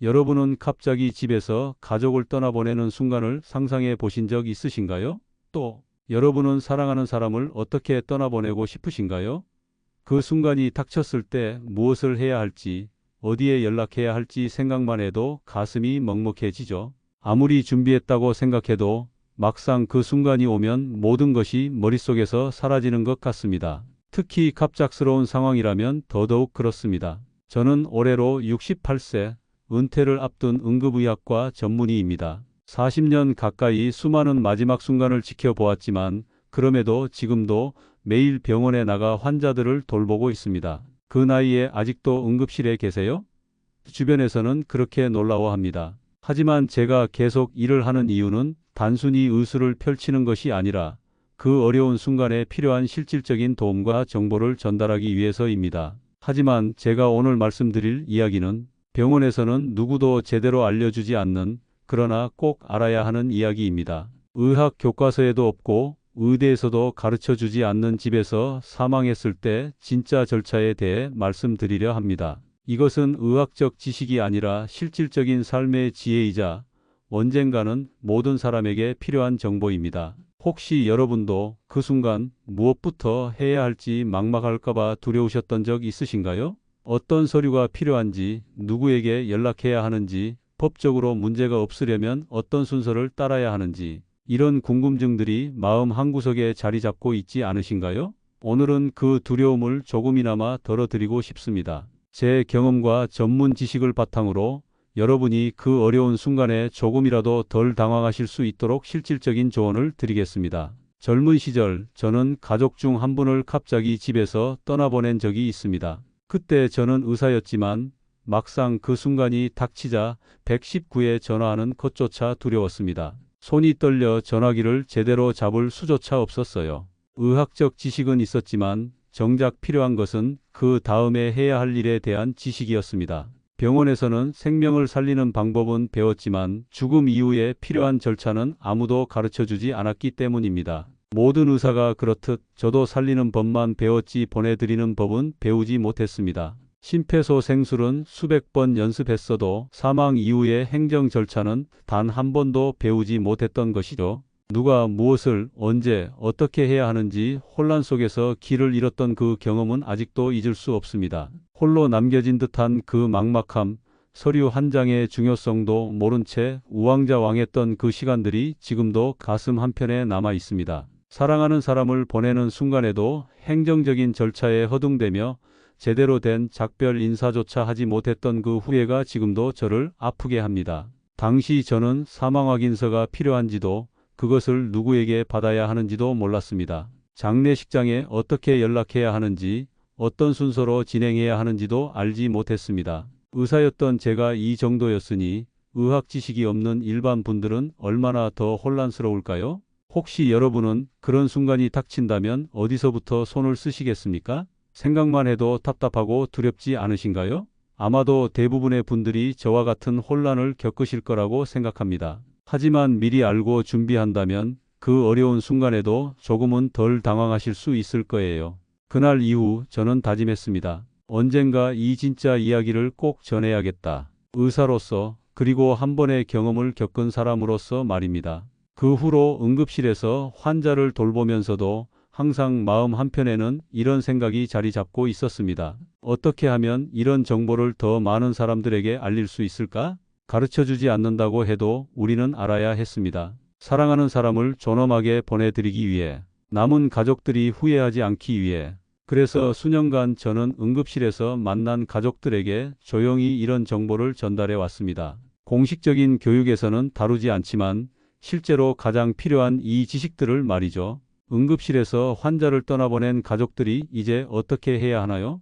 여러분은 갑자기 집에서 가족을 떠나보내는 순간을 상상해 보신 적 있으신가요? 또 여러분은 사랑하는 사람을 어떻게 떠나보내고 싶으신가요? 그 순간이 닥쳤을 때 무엇을 해야 할지, 어디에 연락해야 할지 생각만 해도 가슴이 먹먹해지죠. 아무리 준비했다고 생각해도 막상 그 순간이 오면 모든 것이 머릿속에서 사라지는 것 같습니다. 특히 갑작스러운 상황이라면 더더욱 그렇습니다. 저는 올해로 68세, 은퇴를 앞둔 응급의학과 전문의입니다. 40년 가까이 수많은 마지막 순간을 지켜보았지만 그럼에도 지금도 매일 병원에 나가 환자들을 돌보고 있습니다. 그 나이에 아직도 응급실에 계세요? 주변에서는 그렇게 놀라워합니다. 하지만 제가 계속 일을 하는 이유는 단순히 의술을 펼치는 것이 아니라 그 어려운 순간에 필요한 실질적인 도움과 정보를 전달하기 위해서입니다. 하지만 제가 오늘 말씀드릴 이야기는 병원에서는 누구도 제대로 알려주지 않는 그러나 꼭 알아야 하는 이야기입니다. 의학 교과서에도 없고 의대에서도 가르쳐 주지 않는 집에서 사망했을 때 진짜 절차에 대해 말씀드리려 합니다. 이것은 의학적 지식이 아니라 실질적인 삶의 지혜이자 언젠가는 모든 사람에게 필요한 정보입니다. 혹시 여러분도 그 순간 무엇부터 해야 할지 막막할까봐 두려우셨던 적 있으신가요? 어떤 서류가 필요한지, 누구에게 연락해야 하는지, 법적으로 문제가 없으려면 어떤 순서를 따라야 하는지, 이런 궁금증들이 마음 한구석에 자리 잡고 있지 않으신가요? 오늘은 그 두려움을 조금이나마 덜어드리고 싶습니다. 제 경험과 전문 지식을 바탕으로 여러분이 그 어려운 순간에 조금이라도 덜 당황하실 수 있도록 실질적인 조언을 드리겠습니다. 젊은 시절 저는 가족 중 한 분을 갑자기 집에서 떠나보낸 적이 있습니다. 그때 저는 의사였지만 막상 그 순간이 닥치자 119에 전화하는 것조차 두려웠습니다. 손이 떨려 전화기를 제대로 잡을 수조차 없었어요. 의학적 지식은 있었지만 정작 필요한 것은 그 다음에 해야 할 일에 대한 지식이었습니다. 병원에서는 생명을 살리는 방법은 배웠지만 죽음 이후에 필요한 절차는 아무도 가르쳐 주지 않았기 때문입니다. 모든 의사가 그렇듯 저도 살리는 법만 배웠지 보내드리는 법은 배우지 못했습니다. 심폐소생술은 수백 번 연습했어도 사망 이후의 행정 절차는 단 한 번도 배우지 못했던 것이죠. 누가 무엇을 언제 어떻게 해야 하는지 혼란 속에서 길을 잃었던 그 경험은 아직도 잊을 수 없습니다. 홀로 남겨진 듯한 그 막막함, 서류 한 장의 중요성도 모른 채 우왕좌왕했던 그 시간들이 지금도 가슴 한편에 남아 있습니다. 사랑하는 사람을 보내는 순간에도 행정적인 절차에 허둥대며 제대로 된 작별 인사조차 하지 못했던 그 후회가 지금도 저를 아프게 합니다. 당시 저는 사망 확인서가 필요한지도 그것을 누구에게 받아야 하는지도 몰랐습니다. 장례식장에 어떻게 연락해야 하는지 어떤 순서로 진행해야 하는지도 알지 못했습니다. 의사였던 제가 이 정도였으니 의학 지식이 없는 일반 분들은 얼마나 더 혼란스러울까요? 혹시 여러분은 그런 순간이 닥친다면 어디서부터 손을 쓰시겠습니까? 생각만 해도 답답하고 두렵지 않으신가요? 아마도 대부분의 분들이 저와 같은 혼란을 겪으실 거라고 생각합니다. 하지만 미리 알고 준비한다면 그 어려운 순간에도 조금은 덜 당황하실 수 있을 거예요. 그날 이후 저는 다짐했습니다. 언젠가 이 진짜 이야기를 꼭 전해야겠다. 의사로서 그리고 한 번의 경험을 겪은 사람으로서 말입니다. 그 후로 응급실에서 환자를 돌보면서도 항상 마음 한편에는 이런 생각이 자리 잡고 있었습니다. 어떻게 하면 이런 정보를 더 많은 사람들에게 알릴 수 있을까? 가르쳐 주지 않는다고 해도 우리는 알아야 했습니다. 사랑하는 사람을 존엄하게 보내드리기 위해, 남은 가족들이 후회하지 않기 위해, 그래서 수년간 저는 응급실에서 만난 가족들에게 조용히 이런 정보를 전달해 왔습니다. 공식적인 교육에서는 다루지 않지만 실제로 가장 필요한 이 지식들을 말이죠. 응급실에서 환자를 떠나보낸 가족들이 이제 어떻게 해야 하나요?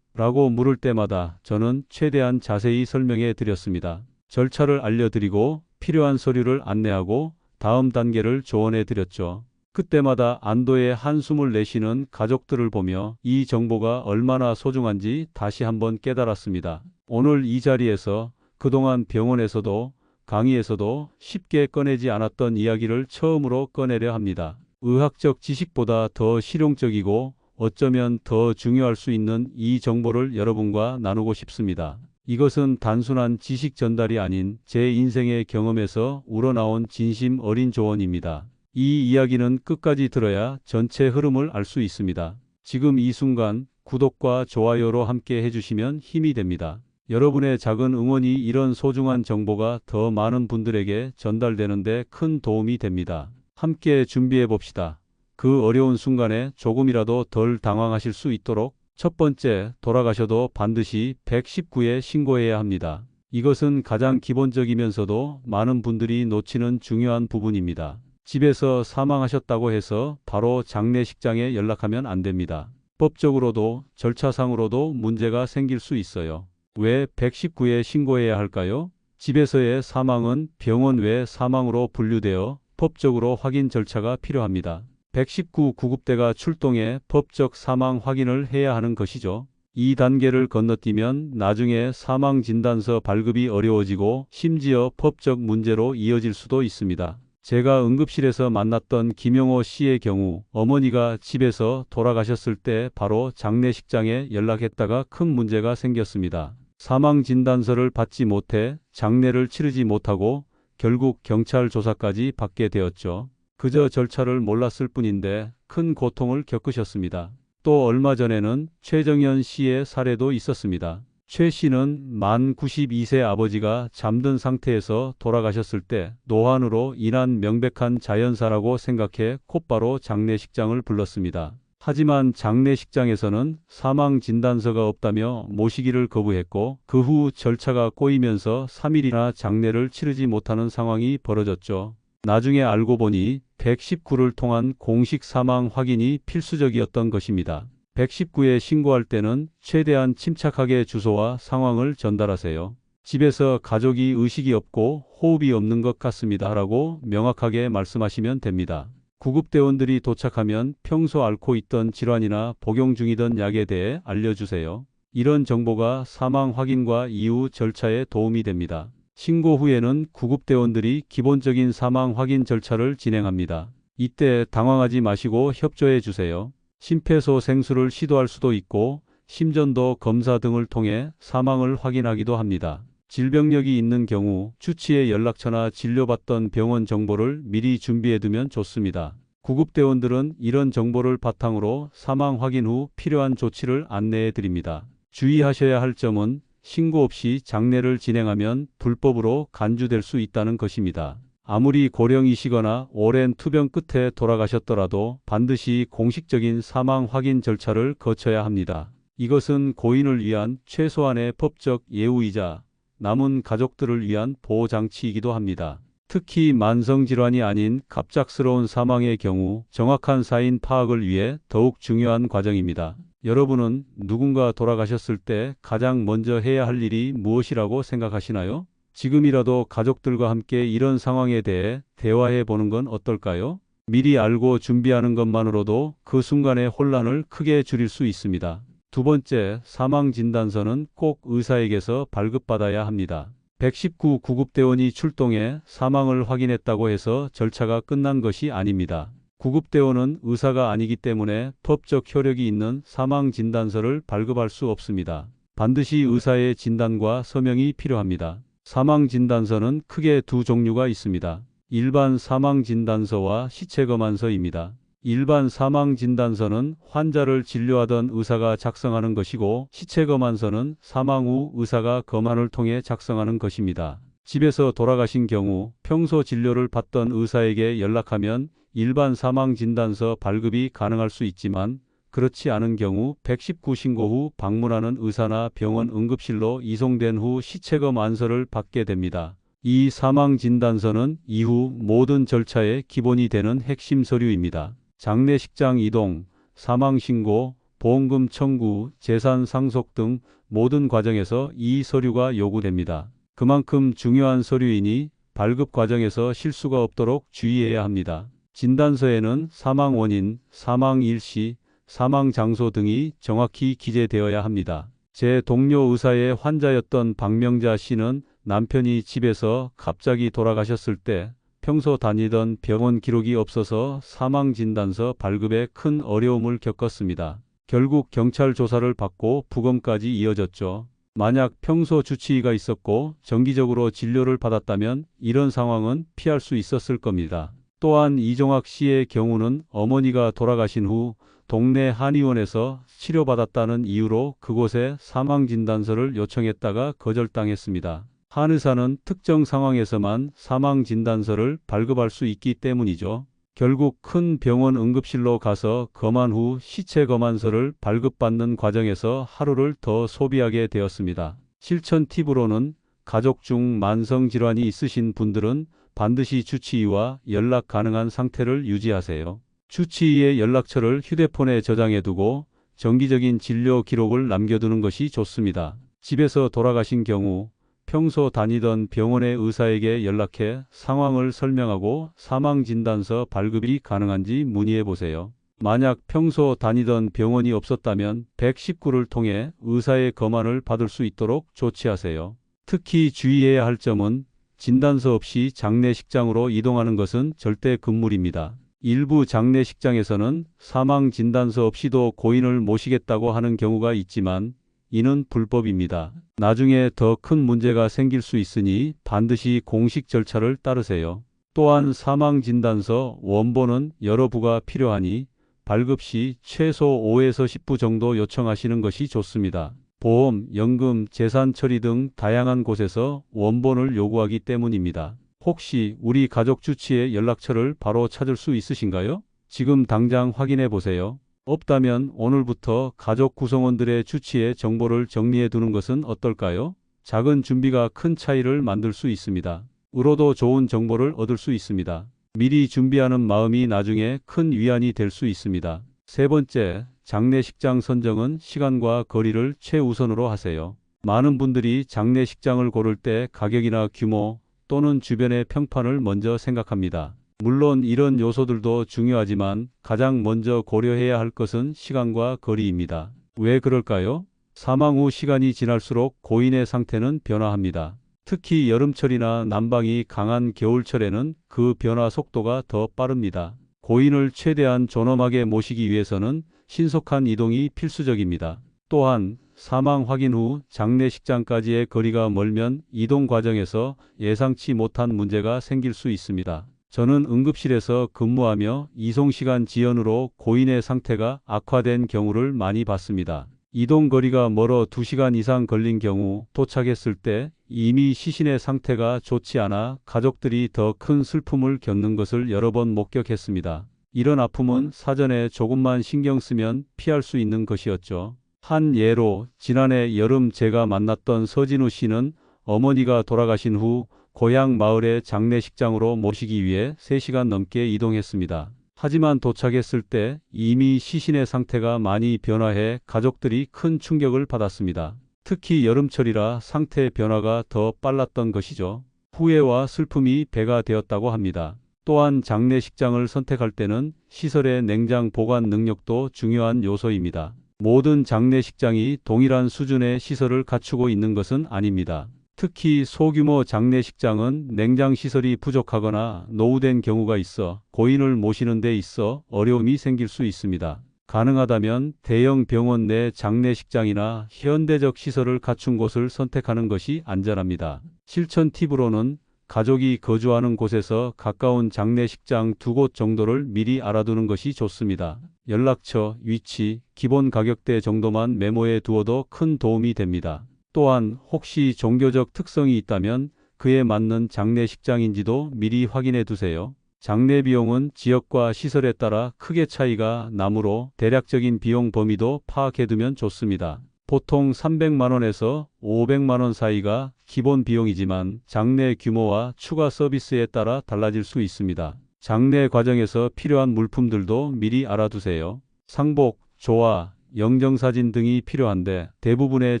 라고 물을 때마다 저는 최대한 자세히 설명해 드렸습니다. 절차를 알려드리고 필요한 서류를 안내하고 다음 단계를 조언해 드렸죠. 그때마다 안도의 한숨을 내쉬는 가족들을 보며 이 정보가 얼마나 소중한지 다시 한번 깨달았습니다. 오늘 이 자리에서 그동안 병원에서도 강의에서도 쉽게 꺼내지 않았던 이야기를 처음으로 꺼내려 합니다. 의학적 지식보다 더 실용적이고 어쩌면 더 중요할 수 있는 이 정보를 여러분과 나누고 싶습니다. 이것은 단순한 지식 전달이 아닌 제 인생의 경험에서 우러나온 진심 어린 조언입니다. 이 이야기는 끝까지 들어야 전체 흐름을 알 수 있습니다. 지금 이 순간 구독과 좋아요로 함께 해주시면 힘이 됩니다. 여러분의 작은 응원이 이런 소중한 정보가 더 많은 분들에게 전달되는데 큰 도움이 됩니다. 함께 준비해 봅시다. 그 어려운 순간에 조금이라도 덜 당황하실 수 있도록 첫 번째, 돌아가셔도 반드시 119에 신고해야 합니다. 이것은 가장 기본적이면서도 많은 분들이 놓치는 중요한 부분입니다. 집에서 사망하셨다고 해서 바로 장례식장에 연락하면 안 됩니다. 법적으로도 절차상으로도 문제가 생길 수 있어요. 왜 119에 신고해야 할까요? 집에서의 사망은 병원 외 사망으로 분류되어 법적으로 확인 절차가 필요합니다. 119 구급대가 출동해 법적 사망 확인을 해야 하는 것이죠. 이 단계를 건너뛰면 나중에 사망 진단서 발급이 어려워지고 심지어 법적 문제로 이어질 수도 있습니다. 제가 응급실에서 만났던 김영호 씨의 경우 어머니가 집에서 돌아가셨을 때 바로 장례식장에 연락했다가 큰 문제가 생겼습니다. 사망 진단서를 받지 못해 장례를 치르지 못하고 결국 경찰 조사까지 받게 되었죠. 그저 절차를 몰랐을 뿐인데 큰 고통을 겪으셨습니다. 또 얼마 전에는 최정현 씨의 사례도 있었습니다. 최 씨는 만 92세 아버지가 잠든 상태에서 돌아가셨을 때 노환으로 인한 명백한 자연사라고 생각해 곧바로 장례식장을 불렀습니다. 하지만 장례식장에서는 사망 진단서가 없다며 모시기를 거부했고 그 후 절차가 꼬이면서 3일이나 장례를 치르지 못하는 상황이 벌어졌죠. 나중에 알고 보니 119를 통한 공식 사망 확인이 필수적이었던 것입니다. 119에 신고할 때는 최대한 침착하게 주소와 상황을 전달하세요. 집에서 가족이 의식이 없고 호흡이 없는 것 같습니다. 라고 명확하게 말씀하시면 됩니다. 구급대원들이 도착하면 평소 앓고 있던 질환이나 복용 중이던 약에 대해 알려주세요. 이런 정보가 사망 확인과 이후 절차에 도움이 됩니다. 신고 후에는 구급대원들이 기본적인 사망 확인 절차를 진행합니다. 이때 당황하지 마시고 협조해 주세요. 심폐소생술을 시도할 수도 있고 심전도 검사 등을 통해 사망을 확인하기도 합니다. 질병력이 있는 경우 주치의 연락처나 진료받던 병원 정보를 미리 준비해두면 좋습니다. 구급대원들은 이런 정보를 바탕으로 사망 확인 후 필요한 조치를 안내해 드립니다. 주의하셔야 할 점은 신고 없이 장례를 진행하면 불법으로 간주될 수 있다는 것입니다. 아무리 고령이시거나 오랜 투병 끝에 돌아가셨더라도 반드시 공식적인 사망 확인 절차를 거쳐야 합니다. 이것은 고인을 위한 최소한의 법적 예우이자 남은 가족들을 위한 보호장치이기도 합니다. 특히 만성질환이 아닌 갑작스러운 사망의 경우 정확한 사인 파악을 위해 더욱 중요한 과정입니다. 여러분은 누군가 돌아가셨을 때 가장 먼저 해야 할 일이 무엇이라고 생각하시나요? 지금이라도 가족들과 함께 이런 상황에 대해 대화해 보는 건 어떨까요? 미리 알고 준비하는 것만으로도 그 순간의 혼란을 크게 줄일 수 있습니다. 두 번째, 사망 진단서는 꼭 의사에게서 발급받아야 합니다. 119 구급대원이 출동해 사망을 확인했다고 해서 절차가 끝난 것이 아닙니다. 구급대원은 의사가 아니기 때문에 법적 효력이 있는 사망 진단서를 발급할 수 없습니다. 반드시 의사의 진단과 서명이 필요합니다. 사망 진단서는 크게 두 종류가 있습니다. 일반 사망 진단서와 시체 검안서입니다. 일반 사망 진단서는 환자를 진료하던 의사가 작성하는 것이고 시체 검안서는 사망 후 의사가 검안을 통해 작성하는 것입니다. 집에서 돌아가신 경우 평소 진료를 받던 의사에게 연락하면 일반 사망 진단서 발급이 가능할 수 있지만 그렇지 않은 경우 119 신고 후 방문하는 의사나 병원 응급실로 이송된 후 시체검 안서를 받게 됩니다. 이 사망 진단서는 이후 모든 절차의 기본이 되는 핵심 서류입니다. 장례식장 이동, 사망 신고, 보험금 청구, 재산 상속 등 모든 과정에서 이 서류가 요구됩니다. 그만큼 중요한 서류이니 발급 과정에서 실수가 없도록 주의해야 합니다. 진단서에는 사망 원인, 사망 일시, 사망 장소 등이 정확히 기재되어야 합니다. 제 동료 의사의 환자였던 박명자 씨는 남편이 집에서 갑자기 돌아가셨을 때 평소 다니던 병원 기록이 없어서 사망 진단서 발급에 큰 어려움을 겪었습니다. 결국 경찰 조사를 받고 부검까지 이어졌죠. 만약 평소 주치의가 있었고 정기적으로 진료를 받았다면 이런 상황은 피할 수 있었을 겁니다. 또한 이종학 씨의 경우는 어머니가 돌아가신 후 동네 한의원에서 치료받았다는 이유로 그곳에 사망진단서를 요청했다가 거절당했습니다. 한의사는 특정 상황에서만 사망 진단서를 발급할 수 있기 때문이죠. 결국 큰 병원 응급실로 가서 검안 후 시체 검안서를 발급받는 과정에서 하루를 더 소비하게 되었습니다. 실천 팁으로는 가족 중 만성 질환이 있으신 분들은 반드시 주치의와 연락 가능한 상태를 유지하세요. 주치의의 연락처를 휴대폰에 저장해 두고 정기적인 진료 기록을 남겨두는 것이 좋습니다. 집에서 돌아가신 경우 평소 다니던 병원의 의사에게 연락해 상황을 설명하고 사망진단서 발급이 가능한지 문의해 보세요. 만약 평소 다니던 병원이 없었다면 119를 통해 의사의 검안을 받을 수 있도록 조치하세요. 특히 주의해야 할 점은 진단서 없이 장례식장으로 이동하는 것은 절대 금물입니다. 일부 장례식장에서는 사망 진단서 없이도 고인을 모시겠다고 하는 경우가 있지만 이는 불법입니다. 나중에 더 큰 문제가 생길 수 있으니 반드시 공식 절차를 따르세요. 또한 사망 진단서 원본은 여러 부가 필요하니 발급 시 최소 5에서 10부 정도 요청하시는 것이 좋습니다. 보험, 연금, 재산 처리 등 다양한 곳에서 원본을 요구하기 때문입니다. 혹시 우리 가족 주치의 연락처를 바로 찾을 수 있으신가요? 지금 당장 확인해 보세요. 없다면 오늘부터 가족 구성원들의 주치의 정보를 정리해 두는 것은 어떨까요? 작은 준비가 큰 차이를 만들 수 있습니다. 으로도 좋은 정보를 얻을 수 있습니다. 미리 준비하는 마음이 나중에 큰 위안이 될 수 있습니다. 세 번째, 장례식장 선정은 시간과 거리를 최우선으로 하세요. 많은 분들이 장례식장을 고를 때 가격이나 규모 또는 주변의 평판을 먼저 생각합니다. 물론 이런 요소들도 중요하지만 가장 먼저 고려해야 할 것은 시간과 거리입니다. 왜 그럴까요? 사망 후 시간이 지날수록 고인의 상태는 변화합니다. 특히 여름철이나 난방이 강한 겨울철에는 그 변화 속도가 더 빠릅니다. 고인을 최대한 존엄하게 모시기 위해서는 신속한 이동이 필수적입니다. 또한 사망 확인 후 장례식장까지의 거리가 멀면 이동 과정에서 예상치 못한 문제가 생길 수 있습니다. 저는 응급실에서 근무하며 이송시간 지연으로 고인의 상태가 악화된 경우를 많이 봤습니다. 이동 거리가 멀어 2시간 이상 걸린 경우 도착했을 때 이미 시신의 상태가 좋지 않아 가족들이 더 큰 슬픔을 겪는 것을 여러 번 목격했습니다. 이런 아픔은 사전에 조금만 신경 쓰면 피할 수 있는 것이었죠. 한 예로 지난해 여름 제가 만났던 서진우 씨는 어머니가 돌아가신 후 고향 마을의 장례식장으로 모시기 위해 3시간 넘게 이동했습니다. 하지만 도착했을 때 이미 시신의 상태가 많이 변화해 가족들이 큰 충격을 받았습니다. 특히 여름철이라 상태 변화가 더 빨랐던 것이죠. 후회와 슬픔이 배가 되었다고 합니다. 또한 장례식장을 선택할 때는 시설의 냉장 보관 능력도 중요한 요소입니다. 모든 장례식장이 동일한 수준의 시설을 갖추고 있는 것은 아닙니다. 특히 소규모 장례식장은 냉장 시설이 부족하거나 노후된 경우가 있어 고인을 모시는 데 있어 어려움이 생길 수 있습니다. 가능하다면 대형 병원 내 장례식장이나 현대적 시설을 갖춘 곳을 선택하는 것이 안전합니다. 실천 팁으로는 가족이 거주하는 곳에서 가까운 장례식장 두 곳 정도를 미리 알아두는 것이 좋습니다. 연락처, 위치, 기본 가격대 정도만 메모해 두어도 큰 도움이 됩니다. 또한 혹시 종교적 특성이 있다면 그에 맞는 장례식장인지도 미리 확인해 두세요. 장례 비용은 지역과 시설에 따라 크게 차이가 나므로 대략적인 비용 범위도 파악해 두면 좋습니다. 보통 300만원에서 500만원 사이가 기본 비용이지만 장례 규모와 추가 서비스에 따라 달라질 수 있습니다. 장례 과정에서 필요한 물품들도 미리 알아두세요. 상복, 조화, 영정사진 등이 필요한데 대부분의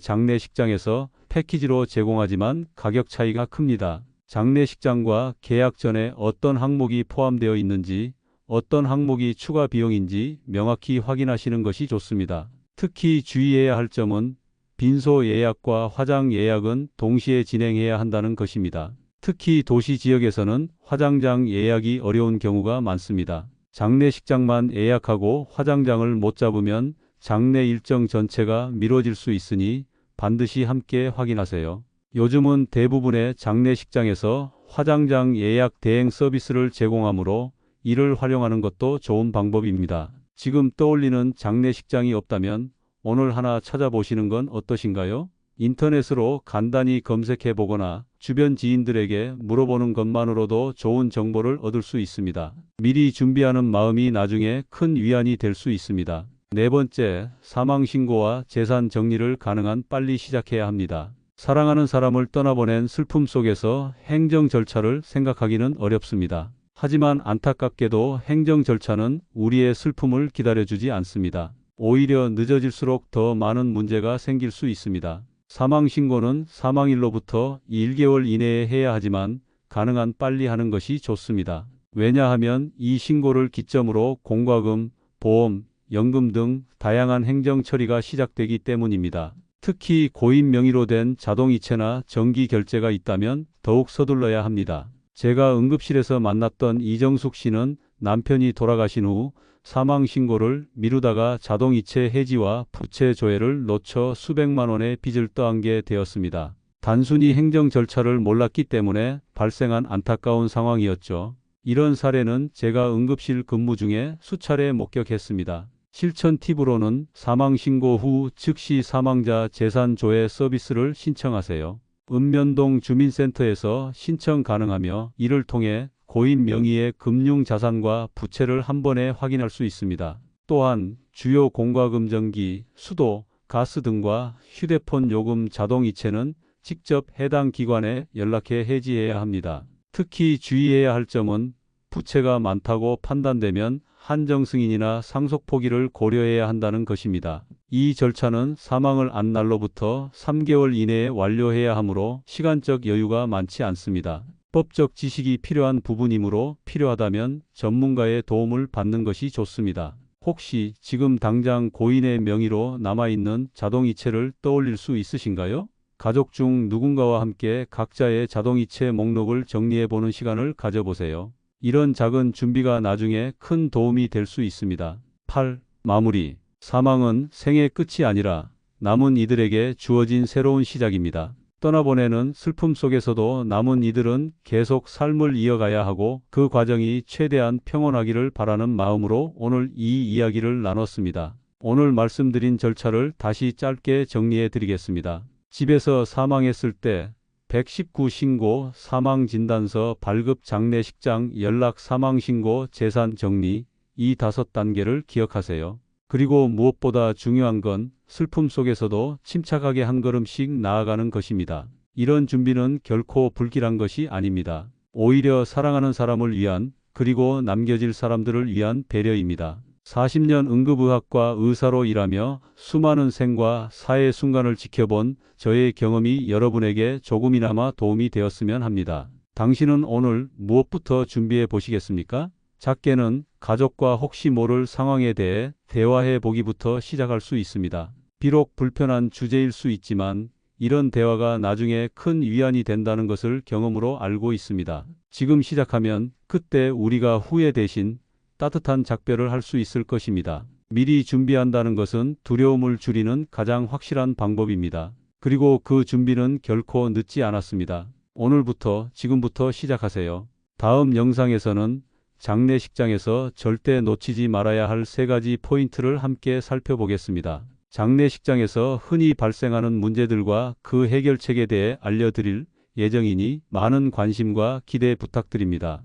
장례식장에서 패키지로 제공하지만 가격 차이가 큽니다. 장례식장과 계약 전에 어떤 항목이 포함되어 있는지 어떤 항목이 추가 비용인지 명확히 확인하시는 것이 좋습니다. 특히 주의해야 할 점은 빈소 예약과 화장 예약은 동시에 진행해야 한다는 것입니다. 특히 도시 지역에서는 화장장 예약이 어려운 경우가 많습니다. 장례식장만 예약하고 화장장을 못 잡으면 장례 일정 전체가 미뤄질 수 있으니 반드시 함께 확인하세요. 요즘은 대부분의 장례식장에서 화장장 예약 대행 서비스를 제공하므로 이를 활용하는 것도 좋은 방법입니다. 지금 떠올리는 장례식장이 없다면 오늘 하나 찾아보시는 건 어떠신가요? 인터넷으로 간단히 검색해 보거나 주변 지인들에게 물어보는 것만으로도 좋은 정보를 얻을 수 있습니다. 미리 준비하는 마음이 나중에 큰 위안이 될 수 있습니다. 네 번째, 사망 신고와 재산 정리를 가능한 빨리 시작해야 합니다. 사랑하는 사람을 떠나보낸 슬픔 속에서 행정 절차를 생각하기는 어렵습니다. 하지만 안타깝게도 행정 절차는 우리의 슬픔을 기다려주지 않습니다. 오히려 늦어질수록 더 많은 문제가 생길 수 있습니다. 사망 신고는 사망일로부터 1개월 이내에 해야 하지만 가능한 빨리 하는 것이 좋습니다. 왜냐하면 이 신고를 기점으로 공과금, 보험, 연금 등 다양한 행정 처리가 시작되기 때문입니다. 특히 고인 명의로 된 자동이체나 정기 결제가 있다면 더욱 서둘러야 합니다. 제가 응급실에서 만났던 이정숙 씨는 남편이 돌아가신 후 사망 신고를 미루다가 자동이체 해지와 부채 조회를 놓쳐 수백만 원의 빚을 떠안게 되었습니다. 단순히 행정 절차를 몰랐기 때문에 발생한 안타까운 상황이었죠. 이런 사례는 제가 응급실 근무 중에 수차례 목격했습니다. 실천 팁으로는 사망 신고 후 즉시 사망자 재산 조회 서비스를 신청하세요. 읍면동 주민센터에서 신청 가능하며 이를 통해 고인 명의의 금융 자산과 부채를 한 번에 확인할 수 있습니다. 또한 주요 공과금전기, 수도, 가스 등과 휴대폰 요금 자동이체는 직접 해당 기관에 연락해 해지해야 합니다. 특히 주의해야 할 점은 부채가 많다고 판단되면 한정 승인이나 상속 포기를 고려해야 한다는 것입니다. 이 절차는 사망을 안 날로부터 3개월 이내에 완료해야 하므로 시간적 여유가 많지 않습니다. 법적 지식이 필요한 부분이므로 필요하다면 전문가의 도움을 받는 것이 좋습니다. 혹시 지금 당장 고인의 명의로 남아있는 자동이체를 떠올릴 수 있으신가요? 가족 중 누군가와 함께 각자의 자동이체 목록을 정리해보는 시간을 가져보세요. 이런 작은 준비가 나중에 큰 도움이 될 수 있습니다. 8. 마무리. 사망은 생의 끝이 아니라 남은 이들에게 주어진 새로운 시작입니다. 떠나보내는 슬픔 속에서도 남은 이들은 계속 삶을 이어가야 하고 그 과정이 최대한 평온하기를 바라는 마음으로 오늘 이 이야기를 나눴습니다. 오늘 말씀드린 절차를 다시 짧게 정리해 드리겠습니다. 집에서 사망했을 때 119 신고, 사망 진단서, 발급 장례식장, 연락 사망 신고, 재산 정리 이 다섯 단계를 기억하세요. 그리고 무엇보다 중요한 건 슬픔 속에서도 침착하게 한 걸음씩 나아가는 것입니다. 이런 준비는 결코 불길한 것이 아닙니다. 오히려 사랑하는 사람을 위한 그리고 남겨질 사람들을 위한 배려입니다. 40년 응급의학과 의사로 일하며 수많은 생과 사의 순간을 지켜본 저의 경험이 여러분에게 조금이나마 도움이 되었으면 합니다. 당신은 오늘 무엇부터 준비해 보시겠습니까? 작게는 가족과 혹시 모를 상황에 대해 대화해 보기부터 시작할 수 있습니다. 비록 불편한 주제일 수 있지만 이런 대화가 나중에 큰 위안이 된다는 것을 경험으로 알고 있습니다. 지금 시작하면 그때 우리가 후회 대신 따뜻한 작별을 할 수 있을 것입니다. 미리 준비한다는 것은 두려움을 줄이는 가장 확실한 방법입니다. 그리고 그 준비는 결코 늦지 않았습니다. 오늘부터 지금부터 시작하세요. 다음 영상에서는 장례식장에서 절대 놓치지 말아야 할 세 가지 포인트를 함께 살펴보겠습니다. 장례식장에서 흔히 발생하는 문제들과 그 해결책에 대해 알려드릴 예정이니 많은 관심과 기대 부탁드립니다.